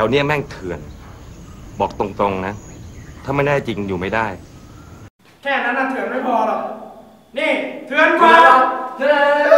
ถวเนี้ยแม่งเถื่อน บอกตรงๆนะ ถ้าไม่ได้จริงอยู่ไม่ได้ แค่นั้นน่ะเถื่อนไม่พอหรอก นี่ เถื่อนกว่าเฮ้น